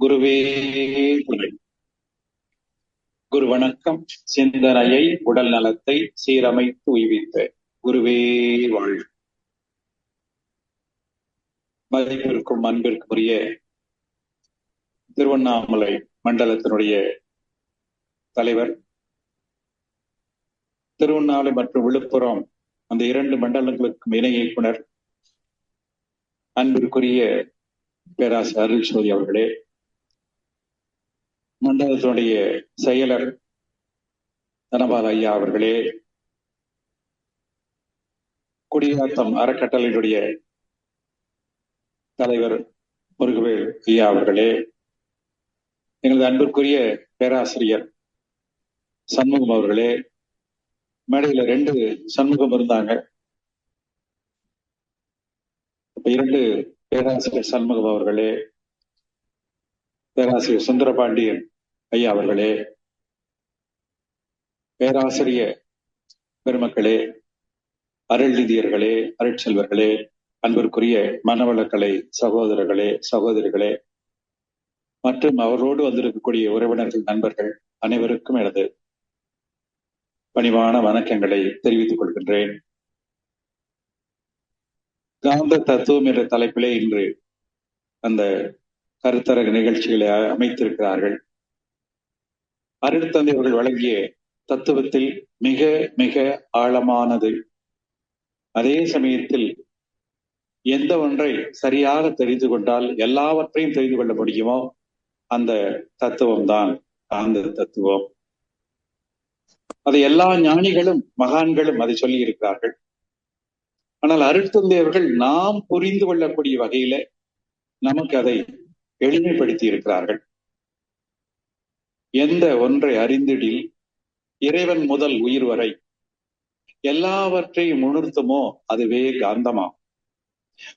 குருவே. துணை குரு வணக்கம் சிந்தனையை உடல் நலத்தை சீரமைத்து உய்வித்த. குருவே வாழ் மதிப்பிற்கும் அன்பிற்குரிய திருவண்ணாமலை மண்டலத்தினுடைய தலைவர் திருவண்ணாமலை மற்றும் விழுப்புரம் அந்த இரண்டு மண்டலங்களுக்கும் இணை இயக்குனர் அன்பிற்குரிய பேராசிரியர் அருள்சோதி அவர்களே மண்டலத்தினுடைய செயலர் தனபால் ஐயா அவர்களே குடியாத்தம் அறக்கட்டளையினுடைய தலைவர் முருகவேல் ஐயா அவர்களே எங்களது அன்பிற்குரிய பேராசிரியர் சண்முகம் அவர்களே மேடையில ரெண்டு சண்முகம் இருந்தாங்க. இப்ப இரண்டு பேராசிரியர் சண்முகம் அவர்களே பேராசிரியர் சுந்தரபாண்டியன் ஐயா அவர்களே பேராசிரியர் பெருமக்களே அருள்நிதியர்களே அருட்செல்வர்களே அன்பிற்குரிய மனவளக்கலை சகோதரர்களே சகோதரிகளே மற்றும் அவரோடு வந்திருக்கக்கூடிய உறவினர்கள் நண்பர்கள் அனைவருக்கும் எனது பணிவான வணக்கங்களை தெரிவித்துக் கொள்கின்றேன். காந்த தத்துவம் என்ற தலைப்பிலே இன்று அந்த கருத்தரக நிகழ்ச்சிகளை அமைத்திருக்கிறார்கள். அருட்தந்தை அவர்கள் வழங்கிய தத்துவத்தில் மிக மிக ஆழமானது. அதே சமயத்தில் எந்த ஒன்றை சரியாக தெரிந்து கொண்டால் எல்லாவற்றையும் தெரிந்து கொள்ள முடியுமோ அந்த தத்துவம் தான் அந்த தத்துவம். அதை எல்லா ஞானிகளும் மகான்களும் அதை சொல்லி இருக்கிறார்கள் ஆனால் அருட்தந்தையவர்கள் நாம் புரிந்து கொள்ளக்கூடிய வகையில நமக்கு அதை எளிமைப்படுத்தி இருக்கிறார்கள் எந்த ஒன்றை அறிந்திடில் இறைவன் முதல் உயிர் வரை எல்லாவற்றையும் உணர்த்துமோ அதுவே காந்தமாம்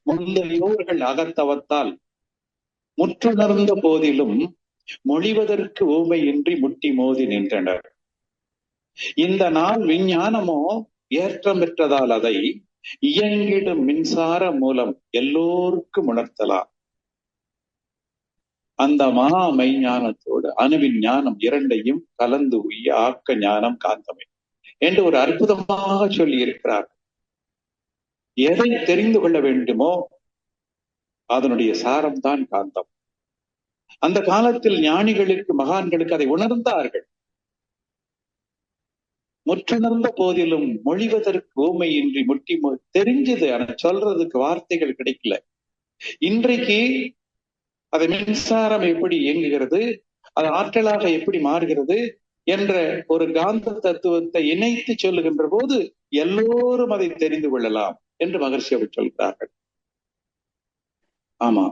முந்தையோர்கள் அகத்தவத்தால் முற்றுணர்ந்த போதிலும் மொழிவதற்கு ஊமையின்றி முட்டி மோதி நின்றனர். இந்த நாள் விஞ்ஞானமோ ஏற்றம் பெற்றதால் அதை இயங்கிடும் மின்சார மூலம் எல்லோருக்கும் உணர்த்தலாம். அந்த மகா மெய்ஞானத்தோடு அணுவின் ஞானம் இரண்டையும் கலந்து உய்ய ஆக்க ஞானம் காந்தமை என்று ஒரு அற்புதமாக சொல்லி இருக்கிறார். எதை தெரிந்து கொள்ள வேண்டுமோ அதனுடைய சாரம்தான் காந்தம். அந்த காலத்தில் ஞானிகளுக்கு மகான்களுக்கு அதை உணர்ந்தார்கள். முற்றுணர்ந்த போதிலும் மொழிவதற்கு ஓமையின்றி முட்டி தெரிஞ்சது. ஆனா சொல்றதுக்கு வார்த்தைகள் கிடைக்கல. இன்றைக்கு அது மின்சாரம் எப்படி இயங்குகிறது அது ஆற்றலாக எப்படி மாறுகிறது என்ற ஒரு காந்த தத்துவத்தை இணைத்து சொல்லுகின்ற போது எல்லோரும் அதை தெரிந்து கொள்ளலாம் என்று மகர்ஷி அவர் சொல்கிறார்கள். ஆமா.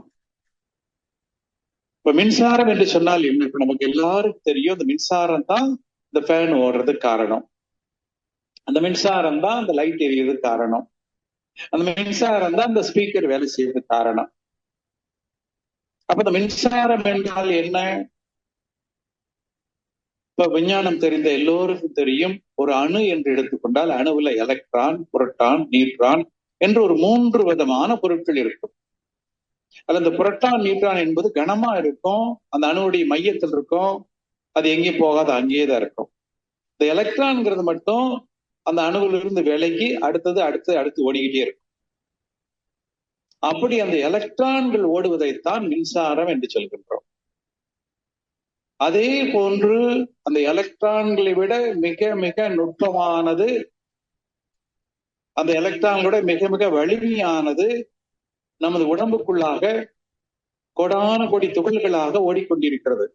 இப்ப மின்சாரம் என்று சொன்னால் என்ன? இப்ப நமக்கு எல்லாருக்கும் தெரியும் அந்த மின்சாரம் தான் இந்த ஃபேன் ஓடுறதுக்கு காரணம். அந்த மின்சாரம் தான் அந்த லைட் எரியது காரணம். அந்த மின்சாரம் தான் அந்த ஸ்பீக்கர் வேலை செய்யறதுக்கு காரணம். அப்ப இந்த மின்சாரம் என்றால் என்ன? இப்ப விஞ்ஞானம் தெரிந்த எல்லோருக்கும் தெரியும் ஒரு அணு என்று எடுத்துக்கொண்டால் அணுவுல எலக்ட்ரான் புரட்டான் நியூட்ரான் என்று ஒரு மூன்று விதமான பொருட்கள் இருக்கும். அது அந்த புரட்டான் நியூட்ரான் என்பது கனமா இருக்கும் அந்த அணுவுடைய மையத்தில் இருக்கும் அது எங்கேயும் போகாத அங்கேயே தான் இருக்கும். இந்த எலக்ட்ரான்ங்கிறது மட்டும் அந்த அணுவிலிருந்து விலகி அடுத்தது அடுத்து அடுத்து ஓடிக்கிட்டே இருக்கும். அப்படி அந்த எலக்ட்ரான்கள் ஓடுவதைத்தான் மின்சாரம் என்று சொல்கின்றோம். அதே போன்று அந்த எலக்ட்ரான்களை விட மிக மிக நுட்பமானது அந்த எலக்ட்ரான்களோட மிக மிக வலிமையானது நமது உடம்புக்குள்ளாக கொடான கொடி துகள்களாக ஓடிக்கொண்டிருக்கிறது.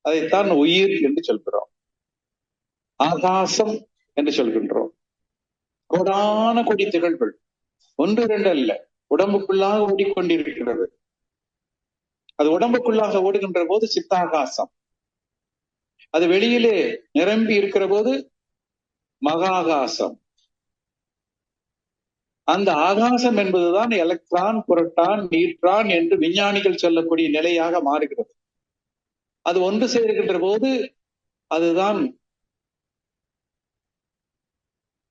அதைத்தான் உயிர் என்று சொல்கிறோம். ஆகாசம் என்று சொல்கின்றோம். கோடான கொடி திகழ்கள். ஒன்று இரண்டு அல்ல. உடம்புக்குள்ளாக ஓடிக்கொண்டிருக்கிறது. அது உடம்புக்குள்ளாக ஓடுகின்ற போது சித்தாகாசம். அது வெளியிலே நிரம்பி இருக்கிற போது மகாகாசம். அந்த ஆகாசம் என்பதுதான் எலக்ட்ரான் புரட்டான் நீட்ரான் என்று விஞ்ஞானிகள் சொல்லக்கூடிய நிலையாக மாறுகிறது. அது ஒன்று சேர்கின்ற போது அதுதான்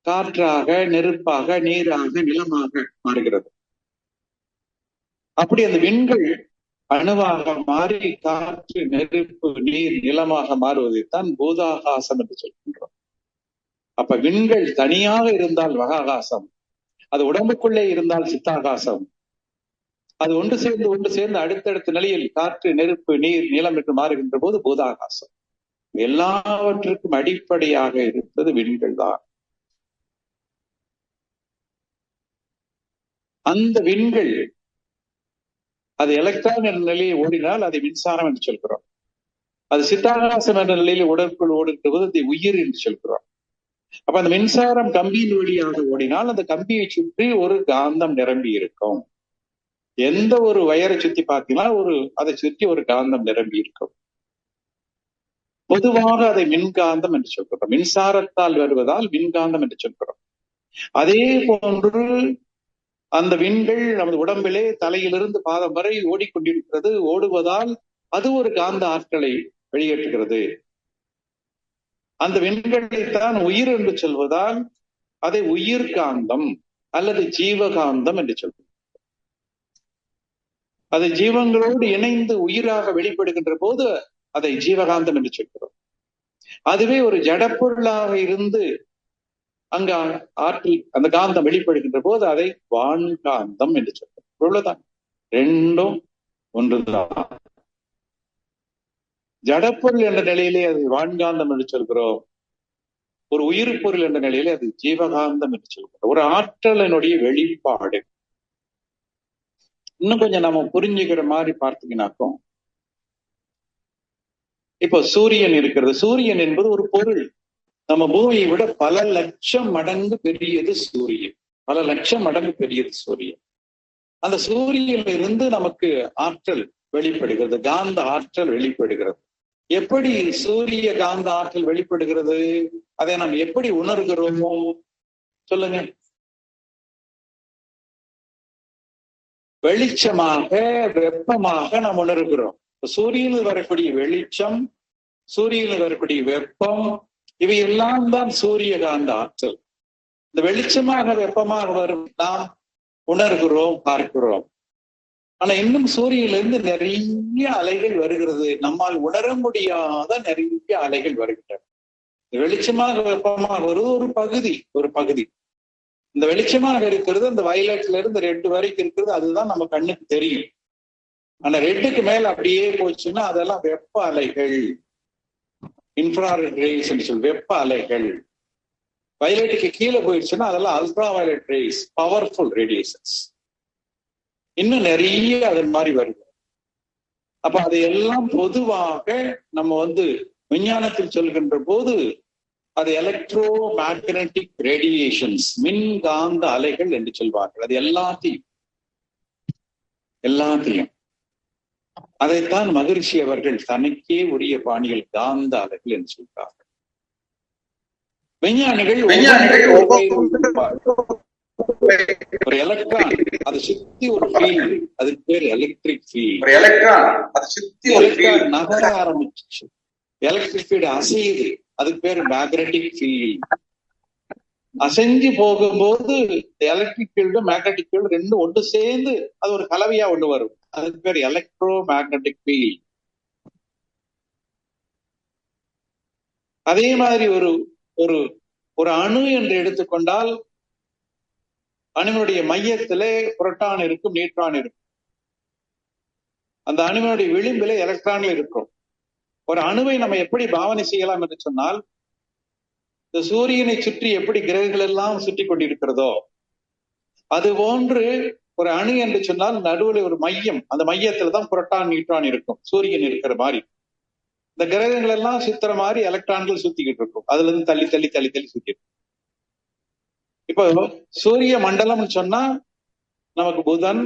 காற்றாக நெருப்பாக நீராக நிலமாக மாறுகிறது. அப்படி அந்த விண்கள் அணுவாக மாறி காற்று நெருப்பு நீர் நிலமாக மாறுவதைத்தான் பூதாகாசம் என்று சொல்கின்றோம். அப்ப விண்கள் தனியாக இருந்தால் மகாகாசம் அது உடம்புக்குள்ளே இருந்தால் சித்தாகாசம் அது ஒன்று சேர்ந்து ஒன்று சேர்ந்து அடுத்தடுத்த நிலையில் காற்று நெருப்பு நீர் நிலம் என்று மாறுகின்ற போது பூதாகாசம். எல்லாவற்றுக்கும் அடிப்படையாக இருப்பது விண்கள் தான் அந்த விண்கள் அது எலக்ட்ரான் என்ற நிலையை ஓடினால் அதை மின்சாரம் என்று சொல்கிறோம். அது சித்தாகாசம் என்ற நிலையில் உடற்குள் ஓடுகிற போது அதை உயிர் என்று சொல்கிறோம். அப்ப அந்த மின்சாரம் கம்பியின் வழியாக ஓடினால் அந்த கம்பியை சுற்றி ஒரு காந்தம் நிரம்பி இருக்கும். எந்த ஒரு வயரை சுத்தி பார்த்தீங்கன்னா ஒரு அதை சுற்றி ஒரு காந்தம் நிரம்பி இருக்கும். பொதுவாக அதை மின்காந்தம் என்று சொல்கிறோம். மின்சாரத்தால் வருவதால் மின்காந்தம் என்று சொல்கிறோம். அதே போன்று அந்த விண்கள் நமது உடம்பிலே தலையிலிருந்து பாதம் வரை ஓடிக்கொண்டிருக்கிறது. ஓடுவதால் அது ஒரு காந்த ஆற்றலை வெளியேற்றுகிறது. அந்த விண்களைத்தான் உயிர் என்று சொல்வதால் அதை உயிர் காந்தம் அல்லது ஜீவகாந்தம் என்று சொல்வோம். அது ஜீவங்களோடு இணைந்து உயிராக வெளிப்படுகின்ற போது அதை ஜீவகாந்தம் என்று சொல்கிறோம். அதுவே ஒரு ஜடப்பொருளாக இருந்து அங்க ஆற்றில் அந்த காந்தம் வெளிப்படுகின்ற போது அதை வான்காந்தம் என்று சொல்றோம் இவ்வளவுதான். ரெண்டும் ஒன்றுதான். ஜடப்பொருள் என்ற நிலையிலே அது வான்காந்தம் என்று சொல்கிறோம். ஒரு உயிர் பொருள் என்ற நிலையிலே அது ஜீவகாந்தம் என்று சொல்கிறோம். ஒரு ஆற்றலினுடைய வெளிப்பாடு. இன்னும் கொஞ்சம் நம்ம புரிஞ்சுக்கிற மாதிரி பார்த்தீங்கன்னாக்கும் இப்போ சூரியன் இருக்கிறது. சூரியன் என்பது ஒரு பொருள். நம்ம பூமியை விட பல லட்சம் மடங்கு பெரியது சூரியன். பல லட்சம் மடங்கு பெரியது சூரியன். அந்த சூரியனில் இருந்து நமக்கு ஆற்றல் வெளிப்படுகிறது. காந்த ஆற்றல் வெளிப்படுகிறது. எப்படி சூரிய காந்த ஆற்றல் வெளிப்படுகிறது? அதை நாம் எப்படி உணர்கிறோமோ? சொல்லுங்க. வெளிச்சமாக வெப்பமாக நாம் உணர்கிறோம். சூரியனில் வரக்கூடிய வெளிச்சம் சூரியனில் வரக்கூடிய வெப்பம் இவை எல்லாம் தான் சூரியகாந்த ஆற்றல் இந்த வெளிச்சமாக வெப்பமாக வரும். நாம் உணர்கிறோம் பார்க்கிறோம். ஆனா இன்னும் சூரியனிலிருந்து நிறைய அலைகள் வருகிறது. நம்மால் உணர முடியாத நிறைய அலைகள் வருகின்றன. வெளிச்சமாக வெப்பமாக வருவது ஒரு பகுதி ஒரு பகுதி. இந்த வெளிச்சமாக இருக்கிறது அந்த வயலட்ல இருந்து ரெட்டு வரைக்கும் இருக்கிறது. அதுதான் நம்ம கண்ணுக்கு தெரியும். ஆனா ரெட்டுக்கு மேல அப்படியே போச்சுன்னா அதெல்லாம் வெப்ப அலைகள். இன்ஃப்ராரெட் ரேஸ் சொல்லி வெப்ப அலைகள். வயலட்டுக்கு கீழே போயிடுச்சுன்னா அதெல்லாம் ultra violet rays powerful radiations இன்னும் நிறைய அது மாதிரி வருது. அப்ப அதையெல்லாம் பொதுவாக நம்ம வந்து விஞ்ஞானத்தில் சொல்கின்ற போது அது எலக்ட்ரோ மேக்னட்டிக் ரேடியேஷன்ஸ் மின்காந்த அலைகள் என்று சொல்வார்கள். அது எல்லாத்தையும். எல்லாத்தையும். அதைத்தான் மகிழ்ச்சி அவர்கள் தனக்கே உரிய பாணிகள் காந்த அலைகள் என்று சொல்கிறார்கள் விஞ்ஞானிகள் ஒரு எலக்ட்ரான் அதை சுத்தி ஒரு ஃபீல்டு அதுக்கு பேர் எலக்ட்ரிக் ஃபீல்டு எலக்ட்ரான் அதை சுத்தி ஒரு எலக்ட்ரான் நகர ஆரம்பிச்சு எலக்ட்ரிக் ஃபீல்டு அசையுது அதுக்கு பேர் மேக்னட்டிக் ஃபீல்டு அசைஞ்சு போகும்போது எலக்ட்ரிக் ஃபீல்டு மேக்னட்டிக் ஃபீல்டு ரெண்டும் ஒன்று சேர்ந்து அது ஒரு கலவையா ஒண்ணு வரும். அதுக்கு பேர் எலக்ட்ரோ மேக்னட்டிக் ஃபீல்ட் அதே மாதிரி ஒரு ஒரு ஒரு அணு என்று எடுத்துக்கொண்டால் அணுவினுடைய மையத்திலே புரோட்டான் இருக்கும் நியூட்ரான் இருக்கும். அந்த அணுவினுடைய விளிம்பிலே எலக்ட்ரான்கள் இருக்கும். ஒரு அணுவை நம்ம எப்படி பாவனை செய்யலாம் என்று சொன்னால் இந்த சூரியனை சுற்றி எப்படி கிரகங்கள் எல்லாம் சுற்றி கொண்டிருக்கிறதோ அது போன்று ஒரு அணு என்று சொன்னால் நடுவில் ஒரு மையம். அந்த மையத்துல தான் புரோட்டான் நியூட்ரான் இருக்கும். சூரியன் இருக்கிற மாதிரி. இந்த கிரகங்கள் எல்லாம் சுத்துற மாதிரி எலக்ட்ரான்கள் சுத்திக்கிட்டு இருக்கும். அதுல இருந்து தள்ளி தள்ளி தள்ளி தள்ளி சுத்திருக்கும் இப்போ சூரிய மண்டலம்னு சொன்னா நமக்கு புதன்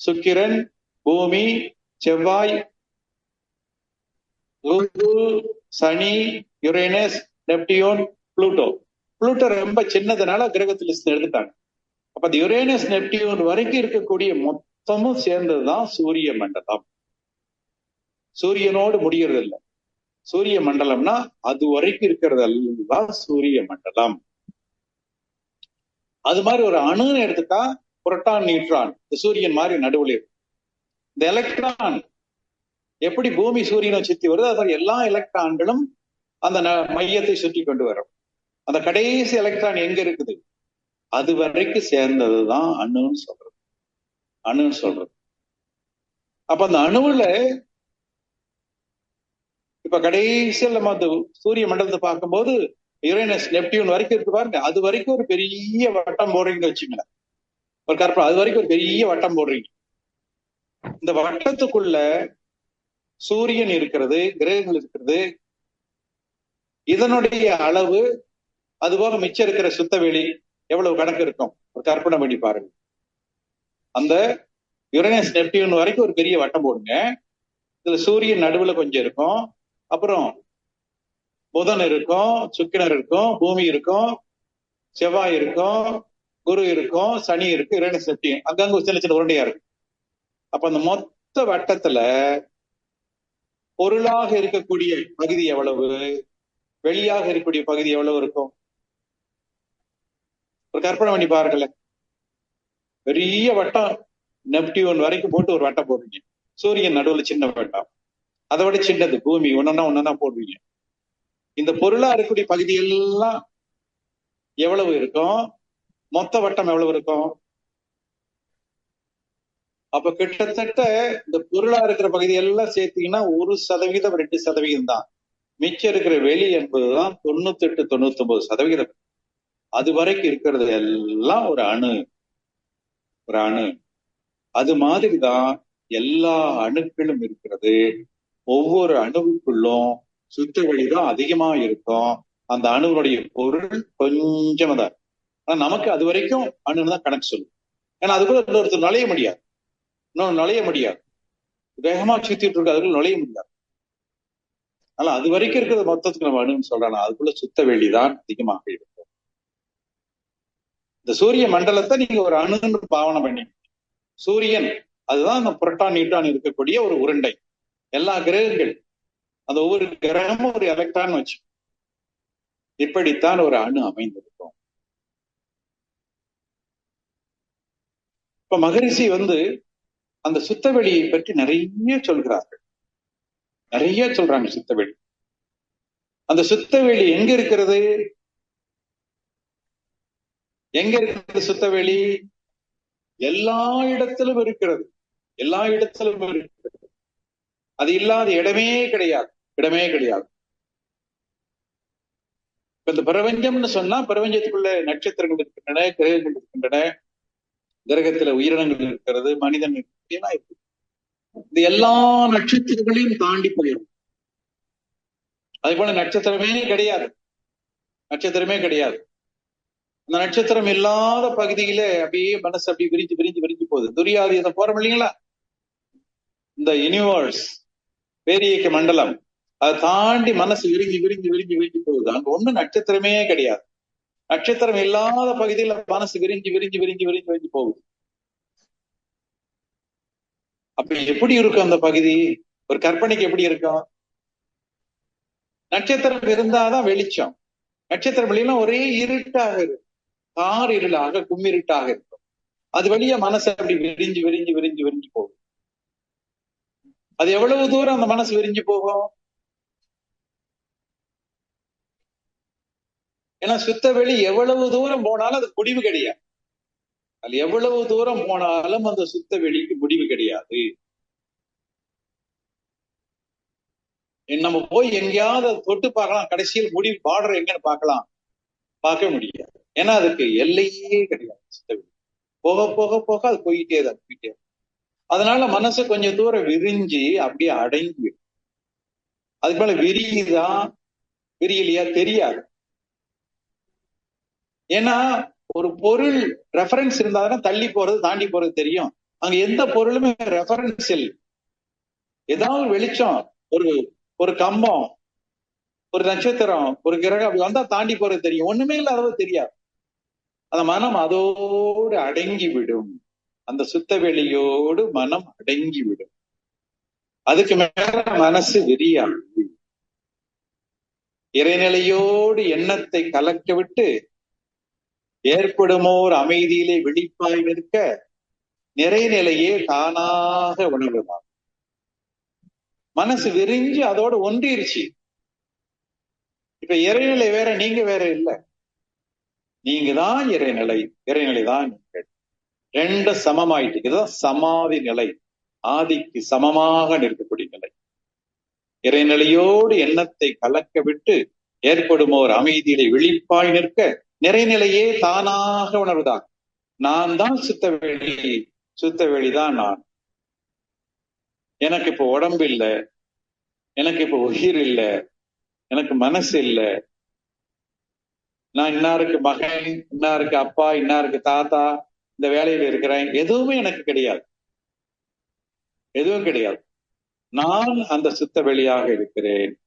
சுக்கிரன் பூமி செவ்வாய் சனி யுரேனஸ் நெப்டியோன் புளூட்டோ. புளூட்டோ ரொம்ப சின்னதுனால கிரகத்தில் எடுத்துட்டாங்க. அப்ப அந்த யுரேனஸ் நெப்டியூன் வரைக்கும் இருக்கக்கூடிய மொத்தமும் சேர்ந்ததுதான் சூரிய மண்டலம். சூரியனோடு முடியறது இல்லை சூரிய மண்டலம்னா அது வரைக்கும் இருக்கிறது சூரிய மண்டலம். அது மாதிரி ஒரு அணுன்னு எடுத்துட்டா புரோட்டான் நியூட்ரான். இந்த சூரியன் மாதிரி நடுவில் இருக்கும் இந்த எலக்ட்ரான் எப்படி பூமி சூரியனை சுத்தி வருது அது எல்லா எலக்ட்ரான்களும் அந்த ந- மையத்தை சுற்றி கொண்டு வரும். அந்த கடைசி எலக்ட்ரான் எங்க இருக்குது? அது வரைக்கும் சேர்ந்ததுதான் அணுன்னு சொல்றது. அணுன்னு சொல்றது. அப்ப அந்த அணுவுல இப்ப கடைசியில் நம்ம அந்த சூரிய மண்டலத்தை பார்க்கும்போது யுரேனஸ் நெப்டியூன் வரைக்கும் இருக்கு பாருங்க. அது வரைக்கும் ஒரு பெரிய வட்டம் போடுறீங்கன்னு வச்சுங்களேன் ஒரு கற்பனை அது வரைக்கும் ஒரு பெரிய வட்டம் போடுறீங்க. இந்த வட்டத்துக்குள்ள சூரியன் இருக்கிறது கிரகங்கள் இருக்கிறது. இதனுடைய அளவு அதுபோக மிச்சம் இருக்கிற சுத்தவெளி எவ்வளவு கணக்கு இருக்கும்? ஒரு கற்பனை பண்ணி பாருங்க. அந்த யுரேனஸ் நெப்டியூன் வரைக்கும் ஒரு பெரிய வட்டம் போடுங்க. இதுல சூரியன் நடுவுல கொஞ்சம் இருக்கும். அப்புறம் புதன் இருக்கும் சுக்கிரன் இருக்கும் பூமி இருக்கும் செவ்வாய் இருக்கும் குரு இருக்கும் சனி இருக்கு யுரேனஸ் நெப்டியூன். அங்கங்க ஒரு சின்ன சின்ன உருண்டையா இருக்கு அப்ப அந்த மொத்த வட்டத்துல பொருளாக இருக்கக்கூடிய பகுதி எவ்வளவு? வெளியாக இருக்கக்கூடிய பகுதி எவ்வளவு இருக்கும்? ஒரு கற்பனை பண்ணி பாருங்களேன். பெரிய வட்டம் நெப்டியூன் வரைக்கும் போட்டு ஒரு வட்டம் போடுவீங்க. சூரியன் நடுவுல சின்ன வட்டம். அதை விட சின்னது பூமி ஒன்னொன்னா ஒன்னொன்னா போடுவீங்க. இந்த பொருளா இருக்கக்கூடிய பகுதி எல்லாம் எவ்வளவு இருக்கும்? மொத்த வட்டம் எவ்வளவு இருக்கும்? அப்ப கிட்டத்தட்ட இந்த பொருளா இருக்கிற பகுதி எல்லாம் சேர்த்தீங்கன்னா ஒரு சதவீதம் ரெண்டு சதவீதம் தான். மிச்சம் இருக்கிற வெளி என்பதுதான் தொண்ணூத்தி எட்டு தொண்ணூத்தி ஒன்பது சதவீதம். அது வரைக்கும் இருக்கிறது எல்லாம் ஒரு அணு. ஒரு அணு. அது மாதிரிதான் எல்லா அணுக்களும் இருக்கிறது. ஒவ்வொரு அணுவுக்குள்ளும் சுத்த வழிதான் அதிகமா இருக்கும். அந்த அணுவுடைய பொருள் கொஞ்சமா தான் இருக்கும். ஆனா நமக்கு அது வரைக்கும் அணுன்னு தான் கணக்கு சொல்லும் ஏன்னா அதுக்குள்ள இன்னொருத்தர் நுழைய முடியாது. இன்னொன்று நுழைய முடியாது. வேகமா சுத்திட்டு இருக்க அதுக்குள்ள நுழைய முடியாது. ஆனா அது வரைக்கும் இருக்கிறது மொத்தத்துக்கு நம்ம அணுன்னு சொல்றாங்க அதுக்குள்ள சுத்த வெளிதான் அதிகமாக இருக்கும். இந்த சூரிய மண்டலத்தை நீங்க ஒரு அணுன்னு பாவனை பண்ணி சூரியன் அதுதான் அந்த புரட்டான் நியூட்டான் இருக்கக்கூடிய ஒரு உருண்டை. எல்லா கிரகங்கள் அந்த ஒவ்வொரு கிரகமும் ஒரு எலக்ட்ரான் வச்சு. இப்படித்தான் ஒரு அணு அமைந்திருக்கும். இப்ப மகரிஷி வந்து அந்த சுத்தவெளியை பற்றி நிறைய சொல்கிறார்கள். நிறைய சொல்றாங்க சுத்தவெளி. அந்த சுத்தவெளி எங்க இருக்கிறது? எங்க இருக்கிறது சுத்தவெளி எல்லா இடத்திலும் இருக்கிறது. எல்லா இடத்திலும் இருக்கிறது. அது இல்லாத இடமே கிடையாது. இடமே கிடையாது. இப்ப இந்த பிரபஞ்சம்னு சொன்னா பிரபஞ்சத்துக்குள்ள நட்சத்திரங்கள் இருக்கின்றன கிரகங்கள் இருக்கின்றன. கிரகத்துல உயிரினங்கள் இருக்கிறது மனிதன் இருக்கு, இது இருக்கு இந்த எல்லா நட்சத்திரங்களையும் தாண்டி போயிடும். அதே போல நட்சத்திரமே கிடையாது. நட்சத்திரமே கிடையாது. அந்த நட்சத்திரம் இல்லாத பகுதியில அப்படியே மனசு அப்படி விரிஞ்சு விரிஞ்சு விரிஞ்சு போகுது. துரியாதி போறோம் இல்லைங்களா? இந்த யூனிவர்ஸ் பேரியக்க மண்டலம் அதை தாண்டி மனசு விரிஞ்சு விரிஞ்சு விரிஞ்சு விரிஞ்சு போகுது. அங்க ஒண்ணும் நட்சத்திரமே கிடையாது. நட்சத்திரம் இல்லாத பகுதியில மனசு விரிஞ்சு விரிஞ்சு விரிஞ்சு விரிஞ்சு விரிஞ்சு போகுது. அப்ப எப்படி இருக்கும் அந்த பகுதி? ஒரு கற்பனைக்கு எப்படி இருக்கும்? நட்சத்திரம் இருந்தாதான் வெளிச்சம். நட்சத்திரம் வெளியெல்லாம் ஒரே இருட்டாக இருக்கும். கார் இருளாக கும்மிருட்டாக இருக்கும். அது வழியா மனசு அப்படி விரிஞ்சு விரிஞ்சு விரிஞ்சு விரிஞ்சு போகும். அது எவ்வளவு தூரம் அந்த மனசு விரிஞ்சு போகும்? ஏன்னா சுத்த வெளி எவ்வளவு தூரம் போனாலும் அது முடிவு கிடையாது. அது எவ்வளவு தூரம் போனாலும் அந்த சுத்த வெளிக்கு முடிவு கிடையாது. நம்ம போய் எங்கேயாவது அதை தொட்டு பார்க்கலாம். கடைசியில் முடிவு பார்டர் எங்கன்னு பார்க்கலாம். பார்க்க முடியாது. ஏன்னா அதுக்கு எல்லையே கிடையாது. சித்தவெளி போக போக போக அது போயிட்டே தான் போயிட்டே அதனால மனசு கொஞ்சம் தூரம் விரிஞ்சு அப்படியே அடங்கி விடும். அதுக்கு மேல விரியுதா விரியலையா தெரியாது. ஏன்னா ஒரு பொருள் ரெஃபரன்ஸ் இருந்தாதானே தள்ளி போறது தாண்டி போறது தெரியும். அங்க எந்த பொருளுமே ரெஃபரன்ஸ் இல்லை. ஏதாவது வெளிச்சம் ஒரு ஒரு கம்பம் ஒரு நட்சத்திரம் ஒரு கிரகம் அப்படி வந்தா தாண்டி போறது தெரியும். ஒண்ணுமே இல்லாதது தெரியாது. அந்த மனம் அதோடு அடங்கி விடும் அந்த சுத்த வெளியோடு மனம் அடங்கி விடும் அதுக்கு மேல மனசு விரியாது இறைநிலையோடு எண்ணத்தை கலக்க விட்டு ஏற்படுமோர் அமைதியிலே விழிப்பாய் நிற்க நிறைநிலையே தானாக உணர்வுதான் மனசு விரிஞ்சு அதோட ஒன்றிருச்சு. இப்ப இறைநிலை வேற நீங்க வேற இல்ல. நீங்க தான் இறைநிலை இறைநிலை தான் நீங்கள். ரெண்டு சமமாயிட்டு இதுதான் சமாதி நிலை. ஆதிக்கு சமமாக நிற்கக்கூடிய நிலை. இறைநிலையோடு எண்ணத்தை கலக்க விட்டு ஏற்படும் ஒரு அமைதியிலே விழிப்பாய் நிற்க நிறைநிலையே தானாக உணர்வுதான். நான் தான் சுத்த வெளி சுத்த நான். எனக்கு இப்ப உடம்பு இல்லை எனக்கு இப்ப உயிர் இல்லை எனக்கு மனசு இல்லை நான் இன்னாருக்கு மகன் இன்னாருக்கு அப்பா இன்னாருக்கு தாத்தா இந்த வேலையில இருக்கிறேன். எதுவுமே எனக்கு கிடையாது. எதுவும் கிடையாது. நான் அந்த சுத்த வெளியாக இருக்கிறேன்.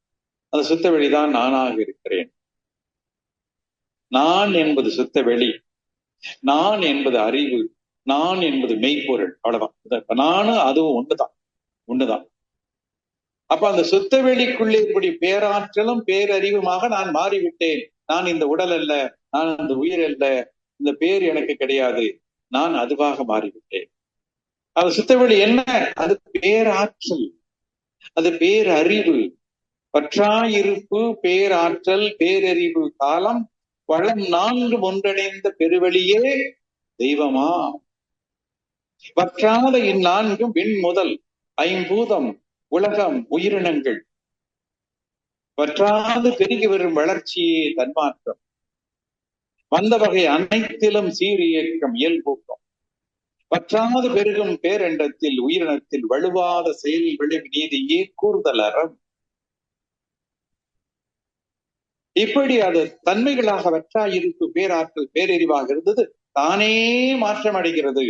அந்த சுத்த வெளிதான் நானாக இருக்கிறேன். நான் என்பது சுத்த வெளி நான் என்பது அறிவு. நான் என்பது மெய்ப்பொருள். அவ்வளவுதான். நானும் அதுவும் ஒண்ணுதான். ஒண்ணுதான். அப்ப அந்த சுத்த வெளிக்குள்ளே இப்படி பேராற்றலும் பேரறிவுமாக நான் மாறிவிட்டேன். நான் இந்த உடல் அல்ல நான் அந்த உயிர் அல்ல இந்த பேர் எனக்கு கிடையாது. நான் அதுவாக மாறிவிட்டேன். அது சுத்தவெளி என்ன? அது பேராற்றல். அது பேரறிவு. பற்றாயிருப்பு பேராற்றல் பேரறிவு காலம் வளம் நான்கு ஒன்றிணைந்த பெருவெளியே தெய்வமா? வற்றாத இந்நான்கும் விண் முதல் ஐம்பூதம் உலகம் உயிரினங்கள். வற்றாது பெருகி வரும் வளர்ச்சியே தன்மாற்றம். வந்த வகை அனைத்திலும் சீரியக்கம் இயல்பூக்கம் வற்றாது பெருகும் பேரண்டத்தில் உயிரினத்தில் வலுவாத செயல் விளைவு நீதியே கூறுதல் அறம். இப்படி அது தன்மைகளாக வற்றாயிருப்பு பேராற்றல் பேரறிவாக இருந்தது தானே மாற்றம் அடைகிறது.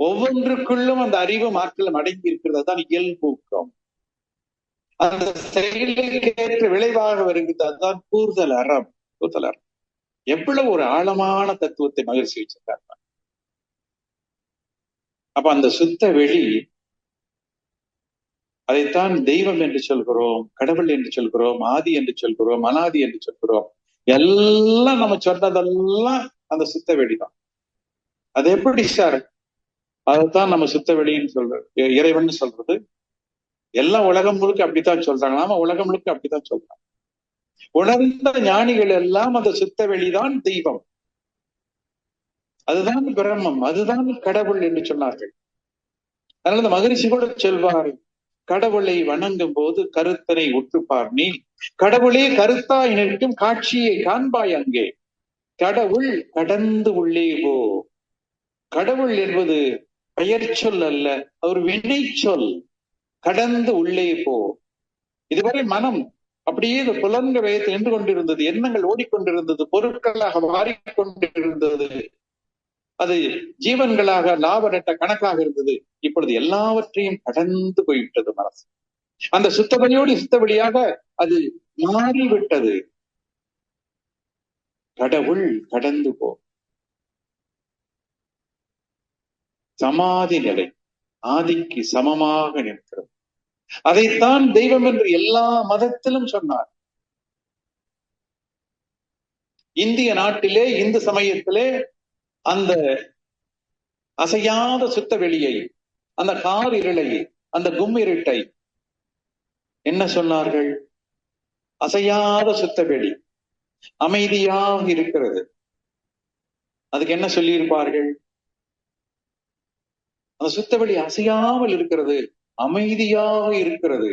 ஒவ்வொன்றுக்குள்ளும் அந்த அறிவு மாற்றம் அடங்கி இருக்கிறது தான் இயல்பூக்கம் அந்த செயலுக்கேற்ற விளைவாக வருகிறது அதுதான் கூறுதல் அறம் கூறுதல் அறம். எவ்வளவு ஒரு ஆழமான தத்துவத்தை மகிழ்ச்சி வச்சிருக்காங்க அப்ப அந்த சுத்த வெளி அதைத்தான் தெய்வம் என்று சொல்கிறோம் கடவுள் என்று சொல்கிறோம் ஆதி என்று சொல்கிறோம் அனாதி என்று சொல்கிறோம். எல்லாம் நம்ம சொன்னதெல்லாம் அந்த சுத்த வெளிதான். அது எப்படி சார்? அதைத்தான் நம்ம சுத்த வெளின்னு சொல்றது இறைவன் சொல்றது. எல்லாம் உலகம் முழுக்க அப்படித்தான் சொல்றாங்க நாம உலகம் முழுக்க அப்படித்தான் சொல்றாங்க. உணர்ந்த ஞானிகள் எல்லாம் அந்த சுத்த வெளிதான் தெய்வம். அதுதான் பிரம்மம் அதுதான் கடவுள் என்று சொன்னார்கள். அதனால இந்த மகரிஷி கூட சொல்வார் கடவுளை வணங்கும் போது கருத்தனை உற்றுப்பார் நீ. கடவுளே கருத்தாய் நிற்கும் காட்சியை காண்பாய் அங்கே. கடவுள் கடந்து உள்ளே போ. கடவுள் என்பது பெயர் சொல் அல்ல அவர் வினை சொல். கடந்து உள்ளே போ. இதுவரை மனம் அப்படியே இந்த புலன்க வயத்தில் நின்று கொண்டிருந்தது எண்ணங்கள் ஓடிக்கொண்டிருந்தது பொருட்களாக மாறிக்கொண்டிருந்தது. அது ஜீவன்களாக லாப நட்ட கணக்காக இருந்தது. இப்பொழுது எல்லாவற்றையும் கடந்து போய்விட்டது மனசு. அந்த சுத்தபடியோடு சுத்தபடியாக அது மாறிவிட்டது. கடவுள் கடந்து போ. சமாதி நிலை. ஆதிக்கு சமமாக நிற்கிறது. அதைத்தான் தெய்வம் என்று எல்லா மதத்திலும் சொன்னார். இந்திய நாட்டிலே இந்து சமயத்திலே அந்த அசையாத சுத்த வெளியை அந்த கார் இருளை அந்த கும்மிருட்டை என்ன சொன்னார்கள்? அசையாத சுத்த வெளி அமைதியாக இருக்கிறது. அதுக்கு என்ன சொல்லியிருப்பார்கள்? அந்த சுத்தவெளி அசையாமல் இருக்கிறது அமைதியாக இருக்கிறது.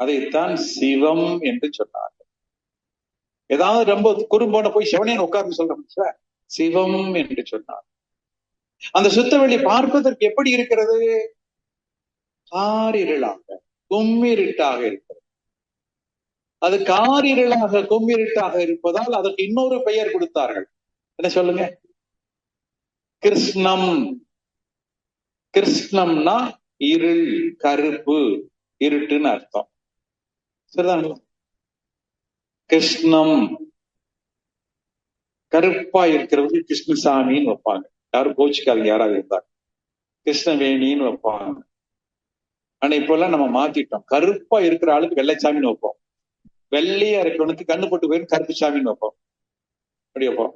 அதைத்தான் சிவம் என்று சொன்னார்கள் ஏதாவது ரொம்ப குறும்போன போய் சிவனே உட்கார்ந்து சொல்றோம் சிவம் என்று சொன்னார். அந்த சுத்தவெளி பார்ப்பதற்கு எப்படி இருக்கிறது? காரிருளாக கும்மிருட்டாக இருக்கிறது. அது காரிருளாக கும்மிருட்டாக இருப்பதால் அதற்கு இன்னொரு பெயர் கொடுத்தார்கள். என்ன சொல்லுங்க? கிருஷ்ணம். கிருஷ்ணம்னா இருள் கருப்பு இருட்டுன்னு அர்த்தம். சரிதாங்களா கிருஷ்ணம். கருப்பா இருக்கிறவங்க கிருஷ்ணசாமின்னு வைப்பாங்க. யாரும் கோச்சிக்காதீங்க யாராவது இருந்தாங்க கிருஷ்ணவேணின்னு வைப்பாங்க. ஆனா இப்ப எல்லாம் நம்ம மாத்திட்டோம். கருப்பா இருக்கிற ஆளுக்கு வெள்ளைச்சாமின்னு வைப்போம். வெள்ளையா இருக்கிறவனுக்கு கண்ணு போட்டு போயிரு கருப்பு சாமின்னு வைப்போம். அப்படி வைப்போம்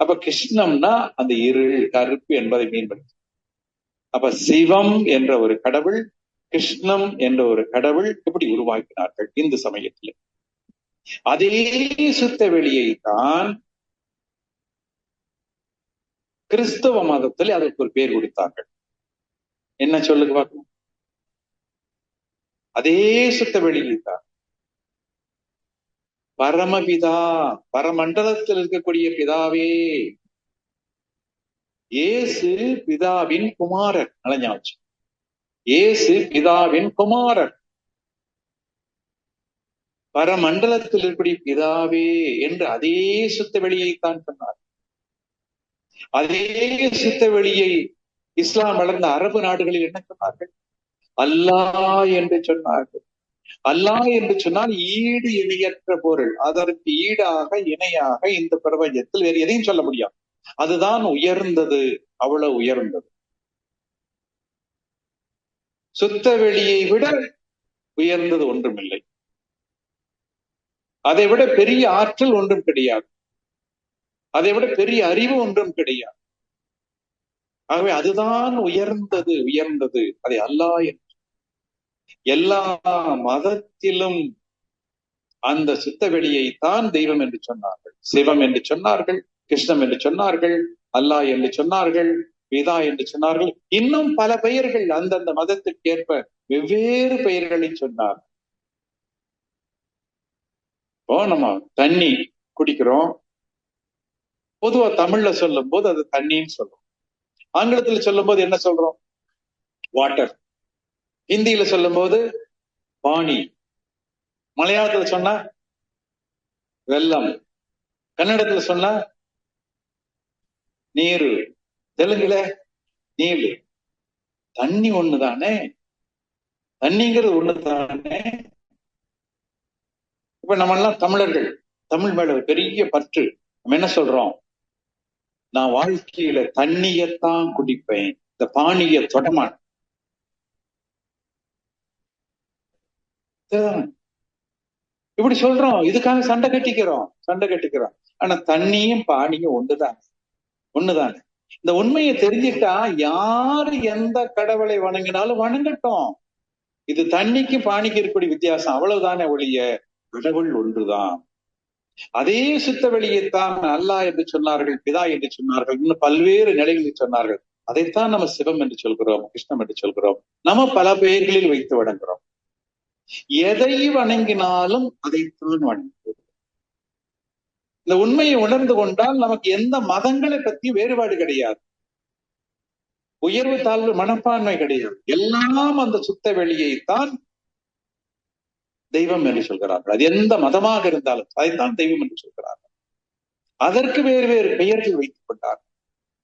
அப்ப கிருஷ்ணம்னா அந்த இருள் கருப்பு என்பதை மீன்படுத்து அப்ப சிவம் என்ற ஒரு கடவுள் கிருஷ்ணம் என்ற ஒரு கடவுள் இப்படி உருவாக்கினார்கள் இந்து சமயத்தில். அதே சுத்த வெளியை தான் கிறிஸ்தவ மதத்தில் அதற்கு ஒரு பேர் கொடுத்தார்கள். என்ன சொல்லுங்க பார்க்கணும் அதே சுத்த வெளியை தான் பரமபிதா பரமண்டலத்தில் இருக்கக்கூடிய பிதாவே இயேசு பிதாவின் குமாரர். நலஞ்சாச்சு இயேசு பிதாவின் குமாரர். பரமண்டலத்தில் இருக்கக்கூடிய பிதாவே என்று அதே சுத்த வெளியைத்தான் சொன்னார். அதே சுத்த வெளியை இஸ்லாம் வளர்ந்த அரபு நாடுகளில் என்ன சொன்னார்கள்? அல்லா என்று சொன்னார்கள். அல்லாஹ் என்று சொன்னால் ஈடு இணையற்ற பொருள். அதற்கு ஈடாக இணையாக இந்த பிரபஞ்சத்தில் வேறு எதையும் சொல்ல முடியாது. அதுதான் உயர்ந்தது அவ்வளவு உயர்ந்தது. சுத்த வெளியை விட உயர்ந்தது ஒன்றுமில்லை. அதை விட பெரிய ஆற்றல் ஒன்றும் கிடையாது. அதை விட பெரிய அறிவு ஒன்றும் கிடையாது. ஆகவே அதுதான் உயர்ந்தது உயர்ந்தது. அதை அல்லா என்று. எல்லா மதத்திலும் அந்த சுத்த வெளியை தான் தெய்வம் என்று சொன்னார்கள் சிவம் என்று சொன்னார்கள். கிருஷ்ணம் என்று சொன்னார்கள் அல்லாஹ் என்று சொன்னார்கள் பிதா என்று சொன்னார்கள். இன்னும் பல பெயர்கள் அந்தந்த மதத்திற்கு ஏற்ப வெவ்வேறு பெயர்களை சொன்னார். இப்போ நம்ம தண்ணி குடிக்கிறோம். பொதுவா தமிழ்ல சொல்லும் போது அது தண்ணின்னு சொல்றோம் ஆங்கிலத்துல சொல்லும் போது என்ன சொல்றோம்? வாட்டர். ஹிந்தியில சொல்லும் போது பாணி. மலையாளத்துல சொன்னா வெள்ளம். கன்னடத்துல சொன்னா நீரு. தெலுங்குல நீர். தண்ணி ஒண்ணுதானே? தண்ணிங்கிறது ஒண்ணுதானே? இப்ப நம்ம எல்லாம் தமிழர்கள் தமிழ் மேல பெரிய பற்று. நம்ம என்ன சொல்றோம்? நான் வாழ்க்கையில தண்ணியத்தான் குடிப்பேன். இந்த பானிய தொடமான். இப்படி சொல்றோம். இதுக்காக சண்டை கட்டிக்கிறோம். சண்டை கட்டிக்கிறோம். ஆனா தண்ணியும் பானியும் ஒன்றுதான் ஒண்ணுதானே. இந்த உண்மையை தெரிஞ்சுட்டா யாரு எந்த கடவுளை வணங்கினாலும் வணங்கட்டும். இது தண்ணிக்கு பாணிக்கு இருக்கக்கூடிய வித்தியாசம். அவ்வளவுதானே ஒழிய கடவுள் ஒன்றுதான். அதே சுத்த வெளியைத்தான் அல்லா என்று சொன்னார்கள் பிதா என்று சொன்னார்கள் இன்னும் பல்வேறு நிலைகளில் சொன்னார்கள். அதைத்தான் நம்ம சிவம் என்று சொல்கிறோம் கிருஷ்ணம் என்று சொல்கிறோம். நம்ம பல பெயர்களில் வைத்து வணங்குறோம். எதை வணங்கினாலும் அதைத்தான் வணங்கும் இந்த உண்மையை உணர்ந்து கொண்டால் நமக்கு எந்த மதங்களை பத்தி வேறுபாடு கிடையாது. உயர்வு தாழ்வு மனப்பான்மை கிடையாது. எல்லாம் அந்த சுத்த வெளியைத்தான் தெய்வம் என்று சொல்கிறார்கள். அது எந்த மதமாக இருந்தாலும் அதைத்தான் தெய்வம் என்று சொல்கிறார்கள். அதற்கு வேறு வேறு பெயர்கள் வைத்துக் கொண்டார்கள்.